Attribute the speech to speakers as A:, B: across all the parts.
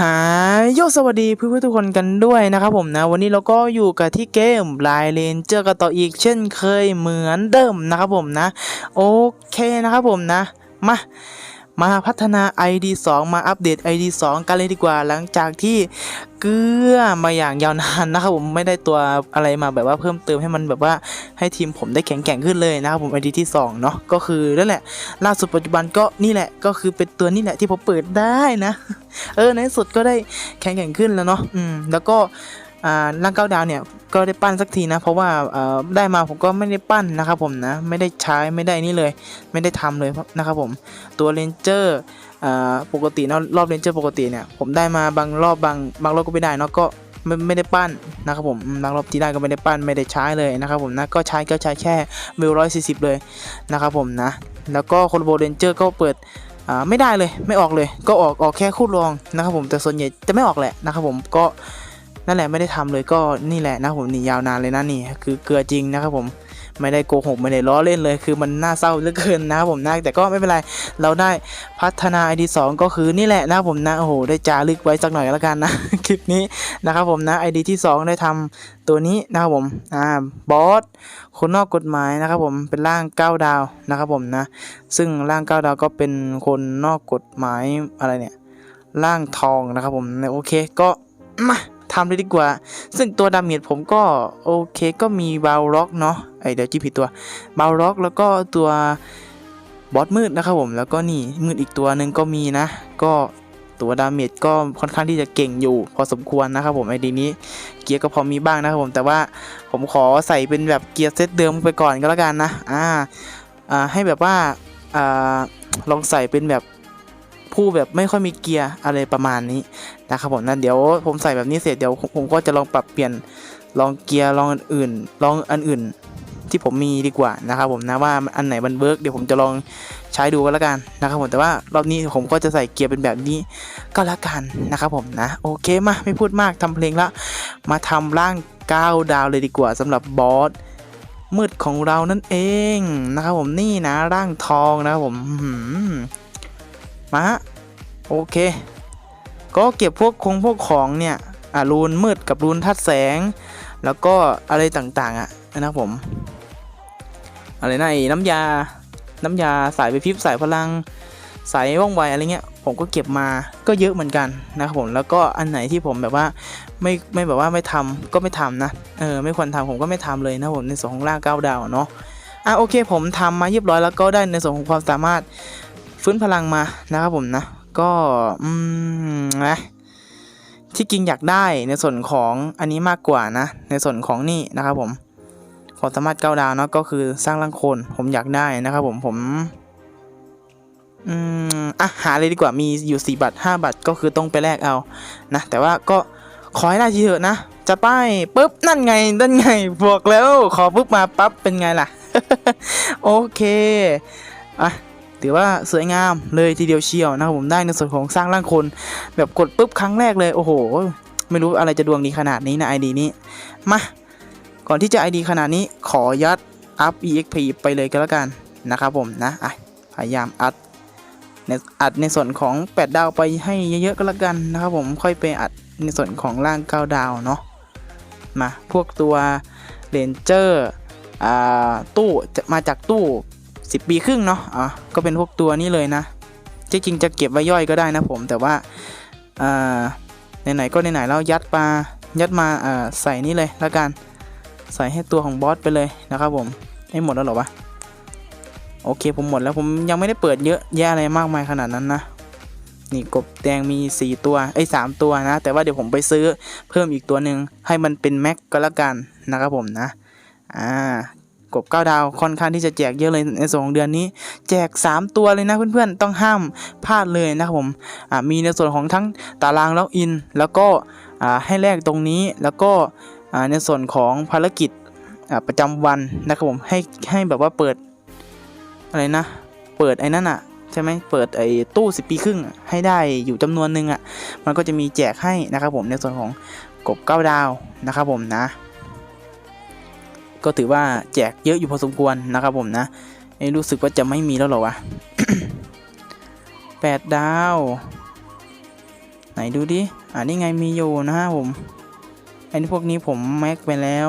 A: หายโยสวัสดีเพื่อนๆทุกคนกันด้วยนะครับผมนะ วันนี้เราก็อยู่กับที่เกมไลน์เลนเจอกันต่ออีกเช่นเคยเหมือนเดิมนะครับผมนะ โอเคนะครับผมนะ มา มาพัฒนา ID 2 มาอัปเดต ID 2 กันเลยดีกว่าหลังจากที่เกลือมาอย่างยาวนานนะครับผมไม่ได้ตัวอะไรมาแบบว่าเพิ่มเติมให้มันแบบว่าให้ทีมผมได้แข็งแกร่งขึ้นเลยนะครับผม ID ที่2เนาะก็คือนั่นแหละ ล่าสุดปัจจุบันก็นี่แหละก็คือเป็นตัวนี่แหละที่ผมเปิดได้นะ เออในสุดก็ได้แข็งแกร่งขึ้นแล้วเนาะอืมแล้วก็ ร่างเก้าดาวเนี่ยก็ได้ปั้นสักทีนะ เพราะว่าได้มาผมก็ไม่ได้ปั้นนะครับผมนะไม่ได้ใช้ไม่ได้นี่เลย ไม่ได้ทำเลยนะครับผมตัวเรนเจอร์ปกติเนาะรอบเรนเจอร์ปกติเนี่ยผมได้มาบางรอบบางบางรอบก็ไม่ได้เนาะก็ไม่ไม่ได้ปั้นนะครับผมบางรอบที่ได้ก็ไม่ได้ปั้นไม่ได้ใช้เลยนะครับผมนะก็ใช้ก็ใช้แค่วิวร้อยสี่สิบเลยนะครับผมนะแล้วก็โคโลโบเรนเจอร์ก็เปิดไม่ได้เลยไม่ออกเลย ก็ออกออกแค่คู่รองนะครับผมแต่ส่วนใหญ่จะไม่ออกแหละนะครับผมก็ นั่นแหละไม่ได้ทำเลยก็นี่แหละนะผมนี่ยาวนานเลยนะนี่คือเกลือจริงนะครับผมไม่ได้โกหกไม่ได้ล้อเล่นเลย คือมันน่าเศร้าเหลือเกินนะครับผมนะแต่ก็ไม่เป็นไรเราได้พัฒนา ID 2ก็คือนี่แหละนะครับผมนะโอ้โหได้จารึกไว้สักหน่อยแล้วกันนะคลิปนี้นะครับผมนะ ID ที่ 2 ได้ทำตัวนี้นะครับผมอ่าบอสคนนอกกฎหมายนะครับผมเป็นร่าง9ดาวนะครับผมนะซึ่งร่างเก้าดาวก็เป็นคนนอกกฎหมายอะไรเนี่ยร่างทองนะครับผมโอเคก็มา ทำเลยดีกว่า ซึ่งตัวดาเมจผมก็โอเคก็มีบาวล็อกเนาะไอเดี๋ยวจีผิดตัวบาวล็อกแล้วก็ตัวบอสมืดนะครับผมแล้วก็นี่มืดอีกตัวหนึ่งก็มีนะ ก็ตัวดาเมจก็ค่อนข้างที่จะเก่งอยู่ พอสมควรนะครับผมไอดีนี้เกียร์ก็พอมีบ้างนะครับผมแต่ว่าผมขอใส่เป็นแบบเกียร์เซตเดิมไปก่อนก็แล้วกันนะอ่าอ่าให้แบบว่าอ่าลองใส่เป็นแบบผู้แบบไม่ค่อยมีเกียร์อะไรประมาณนี้ นะครับผมนะเดี๋ยวผมใส่แบบนี้เสร็จเดี๋ยวผมก็จะลองปรับเปลี่ยนลองเกียร์ลองอันอื่น ลองอันอื่นที่ผมมีดีกว่านะครับผมนะว่าอันไหนมันเวิร์กเดี๋ยวผมจะลองใช้ดูก็แล้วกันนะครับผมแต่ว่ารอบนี้ผมก็จะใส่เกียร์เป็นแบบนี้ก็แล้วกันนะครับผมนะโอเคมาไม่พูดมากทำเพลงละมาทำร่างก้าวดาวเลยดีกว่าสำหรับบอสมืดของเรานั่นเองนะครับผมนี่นะร่างทองนะครับผมมาโอเค ก็เก็บพวกคงพวกของเนี่ยอ่ารูนมืดกับรูนทัดแสง แล้วก็อะไรต่างๆอะนะครับผม อะไรนะไอ้น้ำยา น้ำยาสายไปพิบสายพลัง สายว่องไวอะไรเงี้ย ผมก็เก็บมาก็เยอะเหมือนกันนะครับผม แล้วก็อันไหนที่ผมแบบว่าไม่ไม่แบบว่าไม่ทำก็ไม่ทำนะ เออไม่ควรทำผมก็ไม่ทำเลยนะผมในส่วนของล่างเก้าดาวเนาะ อะโอเค ผมทำมาเรียบร้อยแล้วก็ได้ในส่วนของความสามารถฟื้นพลังมานะครับผมนะ ก็อืมนะที่จริงอยากได้ในส่วนของอันนี้มากกว่านะ ในส่วนของนี่นะครับผมความสามารถเก้าดาวเนาะก็คือสร้างร่างคนผมอยากได้นะครับผมผมอืมอะหาเลยดีกว่ามีอยู่4บัตร5บัตรก็คือต้องไปแลกเอานะแต่ว่าก็ขอให้ได้ทีเถอะนะ จะป้ายปุ๊บนั่นไงนั่นไงบอกแล้ว ขอปุ๊บมาปั๊บเป็นไงล่ะ โอเคอะ ถือว่าสวยงามเลยทีเดียวเชียวนะครับผมได้ในส่วนของสร้างร่างคน แบบกดปุ๊บครั้งแรกเลยโอ้โห ไม่รู้อะไรจะดวงดีขนาดนี้นะ ID นี้ มา ก่อนที่จะ ID ขนาดนี้ขอยัดอัพ EXP ไปเลยก็แล้วกันนะครับผมนะอะพยายามอัดในอัดในส่วนของ 8 ดาวไปให้เยอะๆก็แล้วกันนะครับผมค่อยไปอัดในส่วนของล่าง 9 ดาวเนาะมาพวกตัวเรนเจอร์อ่าตู้มาจากตู้ 10 ปีครึ่งเนาะอะก็เป็นพวกตัวนี้เลยนะจริงๆจะเก็บไว้ย่อยก็ได้นะผมแต่ว่าไหนๆก็ไหนๆแล้วยัดมายัดมาใส่นี่เลยแล้วกันใส่ให้ตัวของบอสไปเลยนะครับผมให้หมดแล้วหรอวะโอเคผมหมดแล้วผมยังไม่ได้เปิดเยอะแยะอะไรมากมายขนาดนั้นนะนี่กบแดงมี 4 ตัวไอ้สตัวนะ แต่ว่าเดี๋ยวผมไปซื้อเพิ่มอีกตัวหนึ่งให้มันเป็นแม็กก็แล้วกันนะครับผมนะอ่า กบ9ดาวค่อนข้างที่จะแจกเยอะเลยในสองเดือนนี้ แจก 3 ตัวเลยนะเพื่อนๆต้องห้ามพลาดเลยนะครับผมมีในส่วนของทั้งตารางล็อกอิน แล้วก็ให้แลกตรงนี้แล้วก็ในส่วนของภารกิจประจำวันนะครับผมให้ให้แบบว่าเปิดอะไรนะ เปิดไอ้นั่นอะใช่ไหมเปิดไอ้ตู้สิปีครึ่งให้ได้อยู่จำนวนหนึ่งอะมันก็จะมีแจกให้นะครับผมในส่วนของกบเก้าดาวนะครับผมนะ ก็ถือว่าแจกเยอะอยู่พอสมควรนะครับผมนะเอ้รู้สึกว่าจะไม่มีแล้วหรอวะแปดดาว ไหนดูดิอ่านี่ไงมีอยู่นะฮะผมอันนี้พวกนี้ผมแม็กไปแล้ว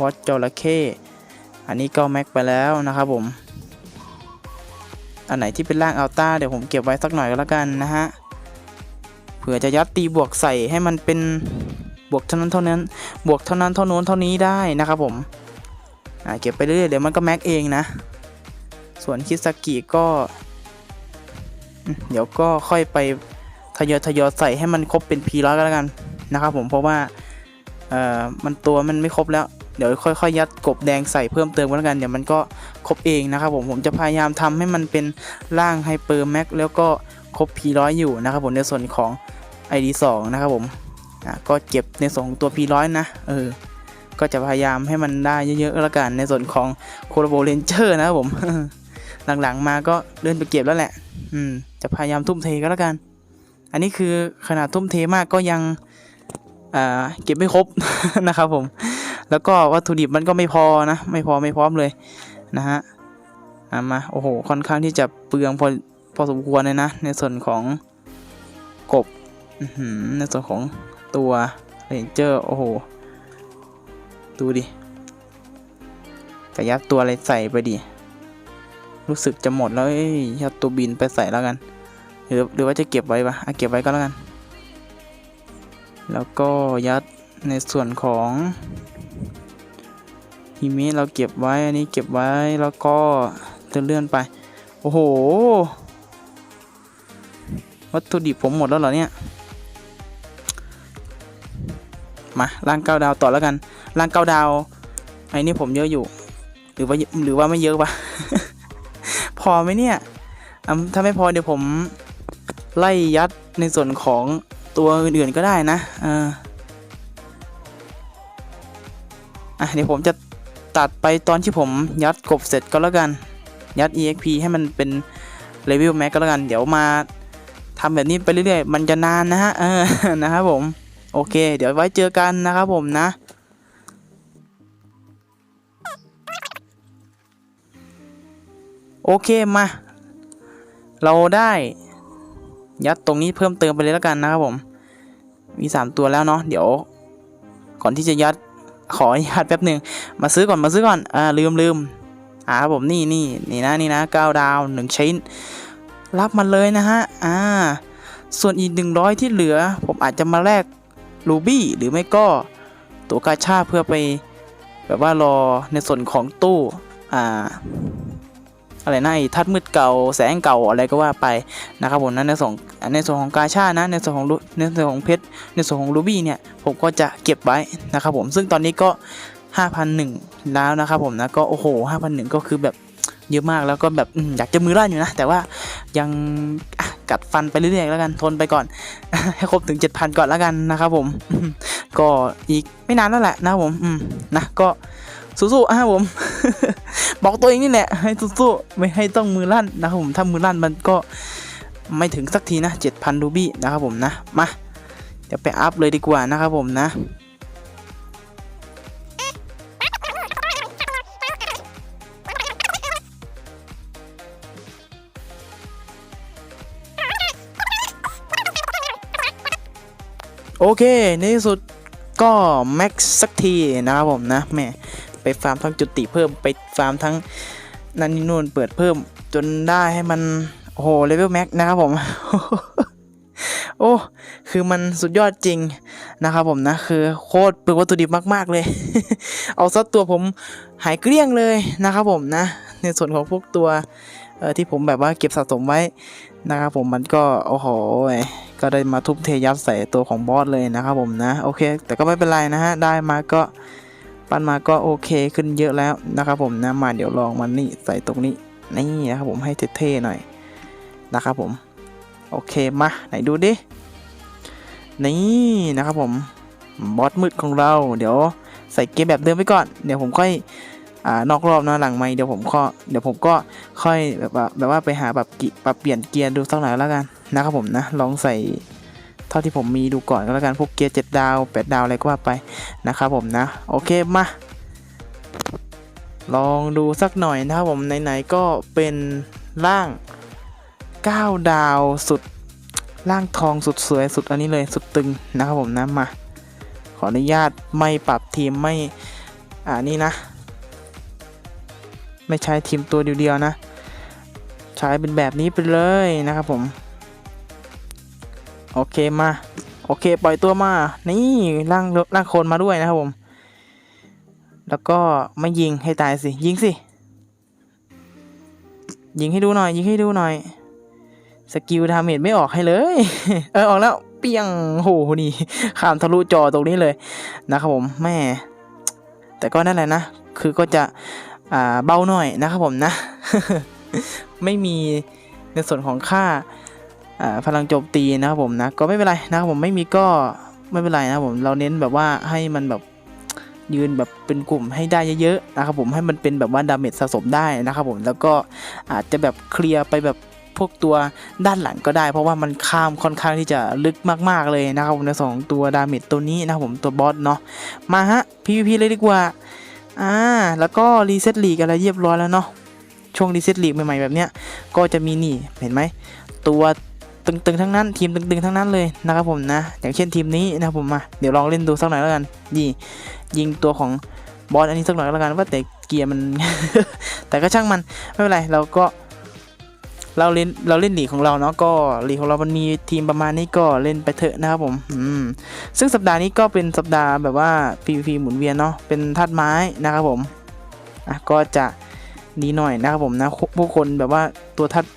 A: วอตจระเข้อันนี้ก็แม็กไปแล้วนะครับผม อันไหนที่เป็นร่างอัลต้าเดี๋ยวผมเก็บไว้สักหน่อยก็แล้วกันนะฮะเผื่อจะยัดตีบวกใส่ให้มันเป็นบวกเท่านั้นเท่านั้น บวกเท่านั้นเท่านู้นเท่านี้ได้นะครับผม เก็บไปเรื่อยๆเดี๋ยวมันก็แม็กเองนะ ส่วนคิสกิก็ เดี๋ยวก็ค่อยไปทยอยทยอยใส่ให้มันครบเป็นพีร้อยก็แล้วกันนะครับผมเพราะว่าเอ่อมันตัวมันไม่ครบแล้ว เดี๋ยวค่อยๆยัดกบแดงใส่เพิ่มเติมก็แล้วกันเดี๋ยวมันก็ครบเองนะครับผมผมจะพยายามทำให้มันเป็นร่างไฮเปอร์แม็กแล้วก็ครบพีร้อยอยู่นะครับผมในส่วนของ ID 2นะครับผมอะก็เก็บในส่วนของตัว P100 นะเออ ก็จะพยายามให้มันได้เยอะๆแล้วกันในส่วนของโคโรโบเรนเจอร์นะครับผม หลังๆมาก็เลื่อนไปเก็บแล้วแหละ อืม จะพยายามทุ่มเทก็แล้วกัน อันนี้คือขนาดทุ่มเทมากก็ยังเก็บไม่ครบนะครับผม แล้วก็วัตถุดิบมันก็ไม่พอนะ ไม่พอไม่พร้อมเลยนะฮะามา โอ้โห ค่อนข้างที่จะเปลืองพอพอสมควรเลยนะ ในส่วนของกบในส่วนของตัวเรนเจอร์ โอ้โห ดูดิกระยัดตัวอะไรใส่ไปดิ รู้สึกจะหมดแล้วเอ้ยยัดตัวบินไปใส่แล้วกัน หรือหรือว่าจะเก็บไว้ปะอะเก็บไว้ก็แล้วกัน แล้วก็ยัดในส่วนของฮิมิเราเก็บไว้อันนี้เก็บไว้แล้วก็เลื่อนไป โอ้โห วัตถุดิบผมหมดแล้วเหรอเนี่ย มาร่างเก้าดาวต่อแล้วกันร่างเก้าดาวไอ้นี่ผมเยอะอยู่ หรือว่าหรือว่าไม่เยอะปะพอไหมเนี่ยถ้าไม่พอเดี๋ยวผมไล่ยัดในส่วนของตัวอื่นๆก็ได้นะเอออะเดี๋ยวผมจะตัดไปตอนที่ผมยัดกบเสร็จก็แล้วกัน ยัด exp ให้มันเป็นเลเวลแม็กก็แล้วกัน เดี๋ยวมาทำแบบนี้ไปเรื่อยๆ มันจะนานนะฮะ เออ นะครับผม โอเค เดี๋ยวไว้เจอกันนะครับผมนะ โอเคมา เราได้ยัดตรงนี้เพิ่มเติมไปเลยแล้วกันนะครับผม มี 3 ตัวแล้วเนาะเดี๋ยว ก่อนที่จะยัดขออนุญาตแป๊บหนึ่งมาซื้อก่อนมาซื้อก่อนอ่าลืมลืมอ่าครับผมนี่นี่นี่นะนี่นะเก้าดาวหนึ่งชิ้น รับมันเลยนะฮะอ่าส่วนอีก 100 ที่เหลือ ผมอาจจะมาแลก รูบี้หรือไม่ก็ตัวกาชาเพื่อไปแบบว่ารอในส่วนของตู้อ่าอะไรนะทัดมืดเก่าแสงเก่าอะไรก็ว่าไปนะครับผมนั้นในส่วนในส่วนของกาชานะในส่วนของในส่วนของเพชรในส่วนของรูบี้เนี่ยผมก็จะเก็บไว้นะครับผมซึ่งตอนนี้ก็ 5,001 แล้วนะครับผมนะก็โอ้โห5,001 ก็คือแบบเยอะมากแล้วก็แบบอยากจะมือลั่นอยู่นะ แต่ว่ายัง กัดฟันไปเรื่อยๆแล้วกันทนไปก่อน ให้ครบถึง 7,000 ก่อนแล้วกันนะครับผม ก็อีกไม่นานแล้วแหละนะผมนะก็สู้ๆอะครับผม บอกตัวเองนี่แหละ ให้สู้ๆไม่ให้ต้องมือลั่นนะครับผมถ้ามือลั่นมันก็ไม่ถึงสักทีนะ 7,000รูบี้นะครับผมนะมาเดี๋ยวไปอัพเลยดีกว่านะครับผมนะ โอเค ในที่สุดก็แม็กซ์สักทีนะครับผมนะแม่ไปฟาร์มทั้งจุติเพิ่มไปฟาร์มทั้งนันนี่นู่นเปิดเพิ่มจนได้ให้มันโอ้โหเลเวลแม็กนะครับผม โอ้คือมันสุดยอดจริงนะครับผมนะ คือโคตรเปลือวัตถุดิบมาก ๆ เลย เอาซัดตัวผมหายเกลี้ยงเลยนะครับผมนะ ในส่วนของพวกตัวที่ผมแบบว่าเก็บสะสมไว้ นะครับผมมันก็โอ้โหก็ได้มาทุบเทยัดใส่ตัวของบอสเลยนะครับผมนะโอเค แต่ก็ไม่เป็นไรนะฮะได้มาก็ปั้นมาก็โอเคขึ้นเยอะแล้วนะครับผมนะมาเดี๋ยวลองมันนี่ใส่ตรงนี้นี่นะครับผมให้เท่ๆหน่อยนะครับผมโอเคมาไหนดูดินี่นะครับผมบอสมืดของเราเดี๋ยวใส่เกมแบบเดิมไปก่อนเดี๋ยวผมค่อย อ่านอกรอบนะหลังไม่เดี๋ยวผมก็เดี๋ยวผมก็ค่อยแบบว่าแบบว่าไปหาปรับปรับเปลี่ยนเกียร์ดูสักหน่อยแล้วกันนะครับผมนะลองใส่เท่าที่ผมมีดูก่อนก็แล้วกันพวกเกียร์7ดาว8ดาวอะไรก็ว่าไปนะครับผมนะโอเคมาลองดูสักหน่อยนะครับผมไหนๆก็เป็นร่าง 9 ดาวสุดร่างทองสุดสวยสุดอันนี้เลยสุดตึงนะครับผมนะมาขออนุญาตไม่ปรับทีมไม่อ่านี่นะ ไม่ใช้ทีมตัวเดียวๆนะ ใช้เป็นแบบนี้ไปเลยนะครับผม โอเคมา โอเคปล่อยตัวมา นี่ร่างร่างโคลนมาด้วยนะครับผม แล้วก็ไม่ยิงให้ตายสิ ยิงสิ ยิงให้ดูหน่อย ยิงให้ดูหน่อย สกิลดาเมจไม่ออกให้เลย เออออกแล้วเปียงโหนี่ข้ามทะลุจอตรงนี้เลยนะครับผมแม่แต่ก็นั่นแหละนะ คือก็จะ อ่าเบาหน่อยนะครับผมนะ ไม่มีในส่วนของค่าพลังโจมตีนะครับผมนะก็ไม่เป็นไรนะครับผมไม่มีก็ไม่เป็นไรนะครับผมเราเน้นแบบว่าให้มันแบบยืนแบบเป็นกลุ่มให้ได้เยอะๆนะครับผมให้มันเป็นแบบว่าดาเมจสะสมได้นะครับผมแล้วก็อาจจะแบบเคลียร์ไปแบบพวกตัวด้านหลังก็ได้ เพราะว่ามันข้ามค่อนข้างที่จะลึกมากๆเลยนะครับผมในสองตัวดาเมจตัวนี้นะครับผมตัวบอสเนาะมาฮะ PVP เลยดีกว่า อ่าแล้วก็รีเซ็ตลีกอะไรเรียบร้อยแล้วเนาะช่วงรีเซ็ตลีกใหม่ๆแบบเนี้ยก็จะมีนี่เห็นไหมตัวตึงๆทั้งนั้นทีมตึงๆทั้งนั้นเลยนะครับผมนะ อย่างเช่นทีมนี้นะครับผมมาเดี๋ยวลองเล่นดูสักหน่อยแล้วกันยี่ยิงตัวของบอสอันนี้สักหน่อยแล้วกันว่าแต่เกียร์มัน แต่ก็ช่างมันไม่เป็นไรเราก็ เราเล่นเราเล่นหลีของเราเนาะก็หลีของเรามันมีทีมประมาณนี้ก็เล่นไปเถอะนะครับผมอืมซึ่งสัปดาห์นี้ก็เป็นสัปดาห์แบบว่า PVP หมุนเวียนเนาะเป็นธาตุไม้นะครับผมอะก็จะดีหน่อยนะครับผมนะผู้คนแบบว่าตัวธาตุ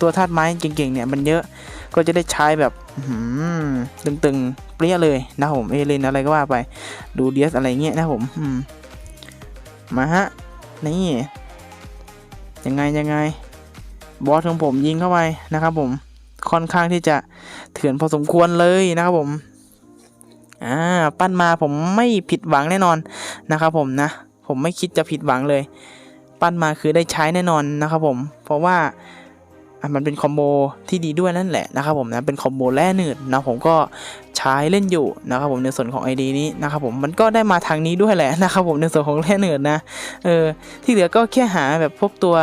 A: ตัวธาตุไม้เก่งๆเนี่ยมันเยอะก็จะได้ใช้แบบอื้อหือตึงๆ เปรี้ยเลยนะครับผมเอเลนอะไรก็ว่าไปดูเดียสอะไรเงี้ยนะครับผมอืมมาฮะนี่ยังไงยังไง บอสของผมยิงเข้าไปนะครับผมค่อนข้างที่จะเถื่อนพอสมควรเลยนะครับผมอ่าปั้นมาผมไม่ผิดหวังแน่นอนนะครับผมนะ ผมไม่คิดจะผิดหวังเลย ปั้นมาคือได้ใช้แน่นอนนะครับผม เพราะว่ามันเป็นคอมโบที่ดีด้วยนั่นแหละนะครับผมนะเป็นคอมโบแร่หนืดนะผมก็ใช้เล่นอยู่นะครับผมในส่วนของ ID นี้นะครับผมมันก็ได้มาทางนี้ด้วยแหละนะครับผมในส่วนของแร่หนืดนะเออที่เหลือก็แค่หาแบบพวกตัว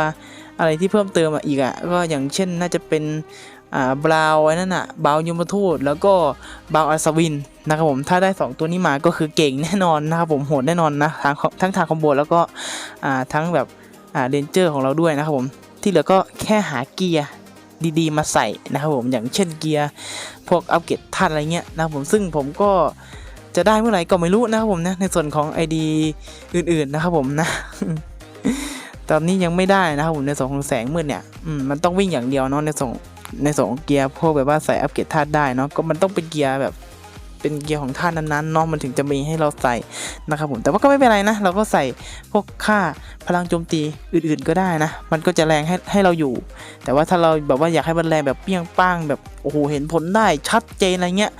A: อะไรที่เพิ่มเติมอะอีกอะก็อย่างเช่นน่าจะเป็นอ่าบราวน์ไอ้นั่นอะบราวยมทูตแล้วก็บราวอัศวินนะครับผมถ้าได้ 2 ตัวนี้มาก็คือเก่งแน่นอนนะครับผมโหดแน่นอนนะทั้งทั้งทางคอมโบแล้วก็อ่าทั้งแบบอ่าเรนเจอร์ของเราด้วยนะครับผมที่เหลือก็แค่หาเกียร์ดีๆ มาใส่นะครับผมอย่างเช่นเกียร์พวกอัปเกรดธาตุอะไรเงี้ยนะครับผมซึ่งผมก็จะได้เมื่อไหร่ก็ไม่รู้นะครับผมนะในส่วนของ ID อื่นๆนะครับผมนะ ตอนนี้ยังไม่ได้นะครับผมในส่วนของแสงมืดเนี่ยมมันต้องวิ่งอย่างเดียวเนาะในส่วนในส่วนของเกียร์พวกแบบว่าใส่อัปเกรดธาตุได้เนาะก็มันต้องเป็นเกียร์แบบเป็นเกียร์ของธาตุนั้นๆเนาะมันถึงจะมีให้เราใส่นะครับผมแต่ว่าก็ไม่เป็นไรนะ เราก็ใส่พวกค่าพลังโจมตีอื่นๆก็ได้นะ มันก็จะแรงให้ให้เราอยู่ แต่ว่าถ้าเราแบบว่าอยากให้มันแรงแบบเปี้ยงป้างแบบโอ้โหเห็นผลได้ชัดเจนอะไรเงี้ย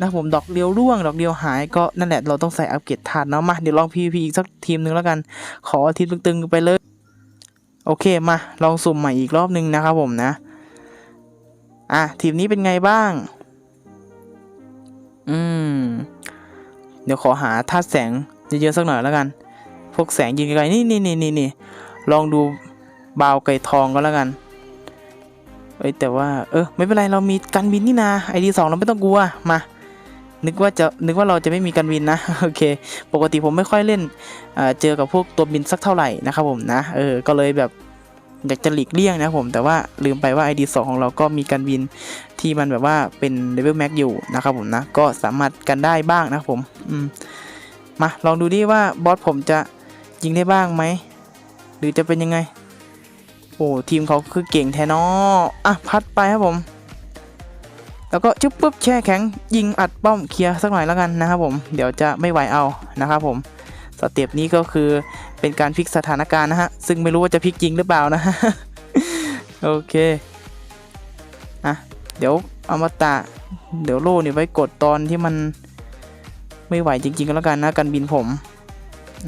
A: นะผมดอกเดียวร่วงดอกเดียวหายก็นั่นแหละเราต้องใส่อัปเกรดธาตุเนาะมาเดี๋ยวลอง PVP อีกสักทีมหนึ่งแล้วกัน ขอทีมตึงๆไปเลย โอเคมาลองสุ่มใหม่อีกรอบนึงนะครับผมนะ อะทีมนี้เป็นไงบ้าง อืม เดี๋ยวขอหาธาตุแสงเยอะๆสักหน่อยแล้วกัน พวกแสงยิงไกลๆนี่นี่นี่นี่นี่ลองดูบาวไก่ทองก็แล้วกันเอ้ยแต่ว่าเออไม่เป็นไรเรามีกันบินนี่นาไอดีสองเราไม่ต้องกลัวมา นึกว่าจะนึกว่าเราจะไม่มีกันบินนะโอเค ปกติผมไม่ค่อยเล่นเจอกับพวกตัวบินสักเท่าไหร่นะครับผมนะเออก็เลยแบบอยากจะหลีกเลี่ยงนะผม แต่ว่าลืมไปว่า ID 2 ของเราก็มีการบินที่มันแบบว่าเป็นเลเวลแม็กอยู่นะครับผมนะ ก็สามารถกันได้บ้างนะผมอืมมาลองดูดิว่าบอสผมจะยิงได้บ้างไหม หรือจะเป็นยังไง โอ้ทีมเขาคือเก่งแท้เนออะพัดไปครับผม แล้วก็จุ๊บปุ๊บแช่แข็งยิงอัดป้อมเคลียร์สักหน่อยแล้วกันนะครับผมเดี๋ยวจะไม่ไหวเอานะครับผมสเต็ปนี้ก็คือเป็นการพลิกสถานการณ์นะฮะซึ่งไม่รู้ว่าจะพลิกจริงหรือเปล่านะฮะโอเคอะเดี๋ยวเอามาตะเดี๋ยวโล่เนี่ยไว้กดตอนที่มันไม่ไหวจริงๆก็แล้วกันนะการบินผม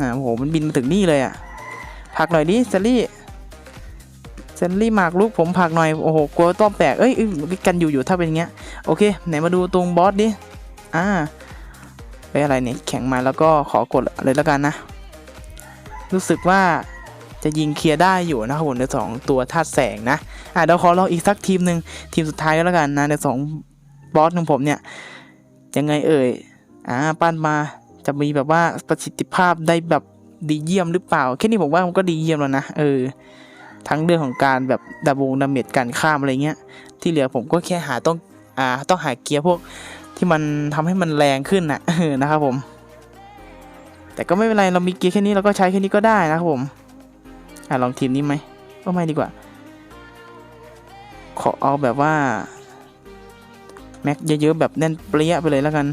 A: อ่าโหมันบินมาถึงนี่เลยอะ่ะผักหน่อยดิซลลี่ เซลลี่หมากลูกผมผักหน่อย โอ้โห กลัวต้อมแตกเอ้ยกันอยู่อยู่ถ้าเป็นอย่างเงี้ย โอเค ไหนมาดูตรงบอสดิ อ่าไปอะไรเนี่ย แข็งมาแล้วก็ขอกดเลยแล้วกันนะ รู้สึกว่าจะยิงเคลียร์ได้อยู่นะครับผมในสองตัวธาตุแสงนะ อะเดี๋ยวขอลองอีกสักทีมหนึ่งทีมสุดท้ายก็แล้วกันนะในสองบอสของผมเนี่ย ยังไงเอ่ย อ่า ปั้นมาจะมีแบบว่าประสิทธิภาพได้แบบดีเยี่ยมหรือเปล่า แค่นี้ผมว่ามันก็ดีเยี่ยมแล้วนะ เออ ทั้งเรื่องของการแบบดาบวงดาเมจการข้ามอะไรเงี้ย ที่เหลือผมก็แค่หาต้องอ่าต้องหาเกียร์พวกที่มันทำให้มันแรงขึ้นนะนะครับผม แต่ก็ไม่เป็นไรเรามีเกียร์แค่นี้เราก็ใช้แค่นี้ก็ได้นะครับผมอะลองทีมนี้ไหมก็ไม่ดีกว่า ขอเอาแบบว่าแม็กเยอะๆแบบแน่นเปรี้ยไปเลยแล้วกัน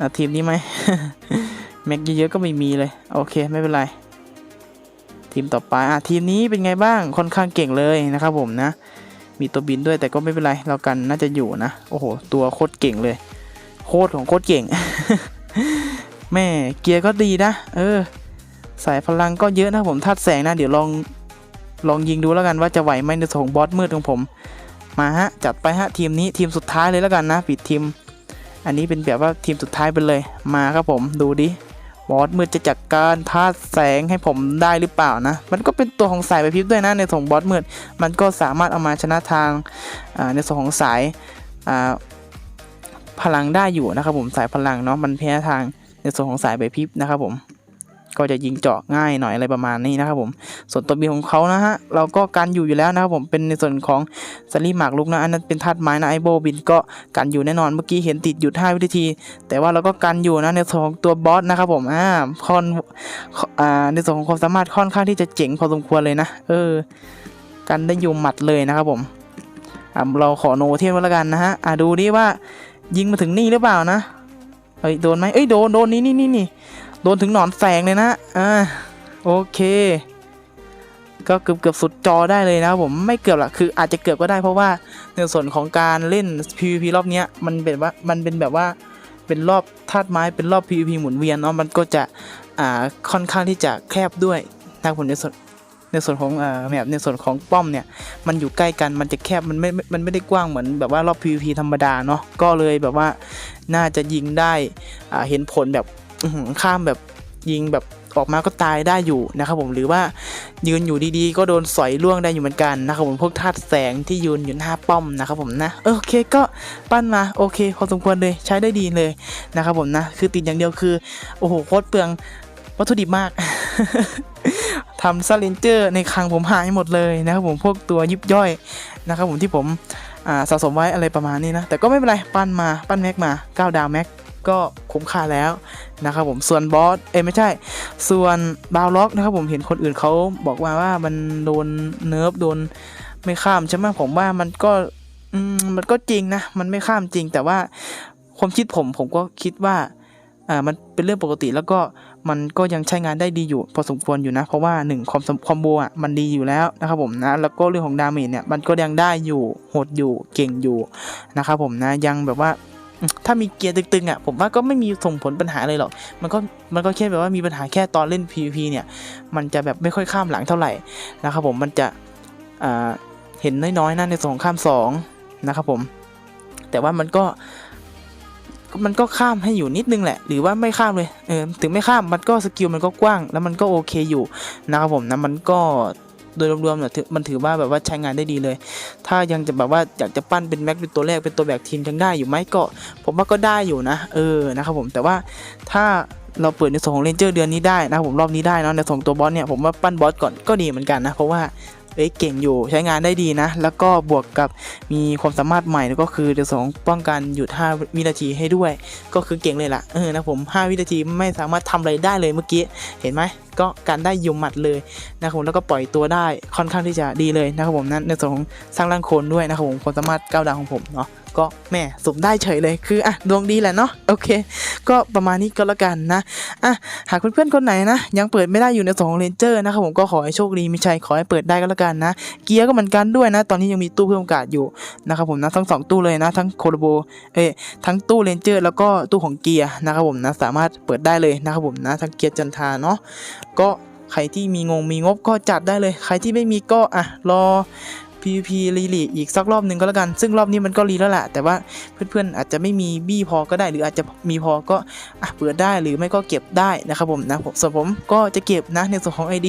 A: อะทีมนี้ไหมแม็กเยอะๆก็ไม่มีเลย โอเคไม่เป็นไร ทีมต่อไปอะทีมนี้เป็นไงบ้างค่อนข้างเก่งเลยนะครับผมนะ มีตัวบินด้วยแต่ก็ไม่เป็นไรเรากันน่าจะอยู่นะ โอ้โห ตัวโคตรเก่งเลย โคตรของโคตรเก่ง แม่เกียร์ก็ดีนะ เออ สายพลังก็เยอะนะผมธาตุแสงนะเดี๋ยวลองลองยิงดูแล้วกันว่าจะไหวไหมในส่งบอสมืดของผม มาฮะจัดไปฮะทีมนี้ทีมสุดท้ายเลยแล้วกันนะปิดทีม อันนี้เป็นแบบว่าทีมสุดท้ายไปเลยมาครับผมดูดิ บอสมืดจะจัดการธาตุแสงให้ผมได้หรือเปล่านะ มันก็เป็นตัวของสายไปพริบด้วยนะ ในส่วนของบอสมืด มันก็สามารถเอามาชนะทางในส่วนของสายพลังได้อยู่นะครับผมสายพลังเนาะมันแพ้ทางในส่วนของสายไปพริบนะครับผม ก็จะยิงเจาะง่ายหน่อยอะไรประมาณนี้นะครับผม ส่วนตัวบีของเขานะฮะ เราก็กันอยู่อยู่แล้วนะครับผม เป็นในส่วนของสลีหมากลุกนะ อันนั้นเป็นธาตุไม้นะไอโบบินก็กันอยู่แน่นอน เมื่อกี้เห็นติดหยุด5วินาที แต่ว่าเราก็กันอยู่นะในส่วนของตัวบอสนะครับผมอ่าคอนอ่าในส่วนของความสามารถค่อนข้างที่จะเจ๋งพอสมควรเลยนะ เออ กันได้อยู่หมัดเลยนะครับผมอะเราขอโนเทียนไว้แล้วกันนะฮะ อะดูดิว่ายิงมาถึงนี่หรือเปล่านะ เฮ้ยโดนไหมเอ้ยโดนโดนนี่นี่นี่นี่ โดนถึงหนอนแสงเลยนะ อ่า โอเค ก็เกือบเกือบสุดจอได้เลยนะผม ไม่เกือบหรอกคืออาจจะเกือบก็ได้เพราะว่าในส่วนของการเล่น PVP รอบนี้มันเป็นว่า มันเป็นแบบว่า เป็นรอบธาตุไม้ เป็นรอบ PVP หมุนเวียนเนาะ มันก็จะ อ่า ค่อนข้างที่จะแคบด้วยนะผมในส่วนในส่วนของอ่าแบบในส่วนของป้อมเนี่ยมันอยู่ใกล้กันมันจะแคบมันไม่ มันไม่ได้กว้างเหมือนแบบว่ารอบ PVP ธรรมดาเนาะก็เลยแบบว่าน่าจะยิงได้อ่าเห็นผลแบบ ข้ามแบบยิงแบบออกมาก็ตายได้อยู่นะครับผมหรือว่ายืนอยู่ดีๆ ก็โดนสอยล่วงได้อยู่เหมือนกันนะครับผมพวกธาตุแสงที่ยืนอยู่หน้าป้อมนะครับผมนะโอเคก็ปั้นมาโอเคพอสมควรเลยใช้ได้ดีเลยนะครับผมนะคือติดอย่างเดียวคือโอ้โหโคตรเปลืองวัตถุดิบมากทำซาเลนเจอร์ในคลังผมหายหมดเลยนะครับผมพวกตัวยิบย่อยนะครับผมที่ผมสะสมไว้อะไรประมาณนี้นะแต่ก็ไม่เป็นไรปั้นมาปั้นแม็กมา 9 ดาวแม็ก ก็คุ้มค่าแล้วนะครับผมส่วนบอสเอ้ไม่ใช่ ส่วนบาวล็อกนะครับผมเห็นคนอื่นเขาบอกว่าว่ามันโดนเนิร์ฟโดนไม่ข้ามใช่ไหมผมว่ามันก็มันก็จริงนะ มันไม่ข้ามจริง แต่ว่าความคิดผมผมก็คิดว่าอ่ามันเป็นเรื่องปกติแล้วก็มันก็ยังใช้งานได้ดีอยู่พอสมควรอยู่นะ เพราะว่า1คอมคอมโบอะมันดีอยู่แล้วนะครับผมนะแล้วก็เรื่องของดาเมจเนี่ยมันก็ยังได้อยู่โหดอยู่เก่งอยู่นะครับผมนะยังแบบว่า ถ้ามีเกียร์ตึงๆอะผมว่าก็ไม่มีส่งผลปัญหาอะไรหรอก มันก็มันก็แค่แบบว่ามีปัญหาแค่ตอนเล่น PVP เนี่ยมันจะแบบไม่ค่อยข้ามหลังเท่าไหร่นะครับผมมันจะอ่าเห็นน้อยๆนะในส่วนของข้ามสองนะครับผม แต่ว่ามันก็มันก็ข้ามให้อยู่นิดนึงแหละ หรือว่าไม่ข้ามเลยเออถึงไม่ข้ามมันก็สกิลมันก็กว้าง แล้วมันก็โอเคอยู่นะครับผมนะมันก็ โดยรวมๆเนี่ยมันถือว่าแบบว่าใช้งานได้ดีเลย ถ้ายังจะแบบว่าอยากจะปั้นเป็นแม็กเป็นตัวแรกเป็นตัวแบกทีมยังได้อยู่ไหมก็ ผมว่าก็ได้อยู่นะ เออนะครับผมแต่ว่าถ้าเราเปิดในส่วนของเรนเจอร์เดือนนี้ได้นะครับผมรอบนี้ได้เนะในส่งตัวบอสเนี่ยผมว่าปั้นบอสก่อนก็ดีเหมือนกันนะเพราะว่าเอ้ยเก่งอยู่ใช้งานได้ดีนะ แล้วก็บวกกับมีความสามารถใหม่ก็คือในส่วนของป้องกันหยุด5วินาทีให้ด้วย ก็คือเก่งเลยล่ะเออนะผม 5 วินาทีไม่สามารถทำอะไรได้เลยเมื่อกี้ เห็นไหมก็การได้ยุมหมัดเลยนะครับผมแล้วก็ปล่อยตัวได้ค่อนข้างที่จะดีเลยนะครับผมนั้นในส่วนของสร้างร่างโคนด้วยนะครับผมความสามารถก้าวดาวของผมเนาะก็แม่สุ่มได้เฉยเลยคืออะดวงดีแหละเนาะโอเค ก็ประมาณนี้ก็แล้วกันนะอะหากเพื่อนๆคนไหนนะ ยังเปิดไม่ได้อยู่ในสองเรนเจอร์นะครับผมก็ขอให้โชคดีมีชัยขอให้เปิดได้ก็แล้วกันนะ เกียร์ก็เหมือนกันด้วยนะ ตอนนี้ยังมีตู้เพิ่มโอกาสอยู่นะครับผมนะทั้งสองตู้เลยนะ ทั้งโคโลโบเอ้ยทั้งตู้เรนเจอร์ แล้วก็ตู้ของเกียร์นะครับผมนะสามารถเปิดได้เลยนะครับผมนะทั้งเกียร์จันทาเนาะ ก็ใครที่มีงงมีงบก็จัดได้เลย ใครที่ไม่มีก็อะรอ PVP รีลีอีกสักรอบหนึ่งก็แล้วกัน ซึ่งรอบนี้มันก็รีแล้วแหละ แต่ว่าเพื่อนๆอาจจะไม่มีบี้พอก็ได้ หรืออาจจะมีพอก็อะเปิดได้หรือไม่ก็เก็บได้นะครับผมนะผมส่วนผมก็จะเก็บนะในส่วนของ ID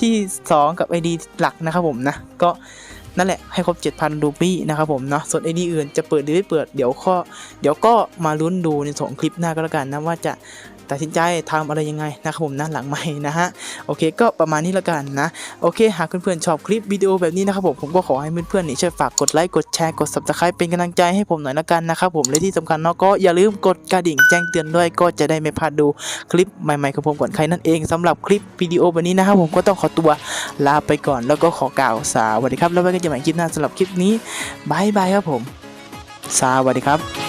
A: ที่ 2 กับ ID หลักนะครับผมนะก็นั่นแหละให้ครบ 7,000 รูปี้นะครับผมเนาะส่วนไอดีอื่นจะเปิดหรือไม่เปิดเดี๋ยวข้อเดี๋ยวก็มาลุ้นดูในสองคลิปหน้าก็แล้วกันนะว่าจะ ตัดสินใจทำอะไรยังไงนะครับผมนะหลังใหม่นะฮะโอเคก็ประมาณนี้แล้วกันนะโอเค หากเพื่อนๆชอบคลิปวิดีโอแบบนี้นะครับผมผมก็ขอให้เพื่อนๆนี่ช่วยฝากกดไลค์กดแชร์กด subscribe เป็นกำลังใจให้ผมหน่อยละกันนะครับผมและที่สำคัญเนาะก็อย่าลืมกดกระดิ่งแจ้งเตือนด้วยก็จะได้ไม่พลาดดูคลิปใหม่ๆของผมก่อนใครนั่นเองสำหรับคลิปวิดีโอแบบนี้นะครับผมก็ต้องขอตัวลาไปก่อนแล้วก็ขอกล่าวสวัสดีครับ แล้วไว้กันใหม่คลิปหน้าสำหรับคลิปนี้บายบายครับผม สวัสดีครับ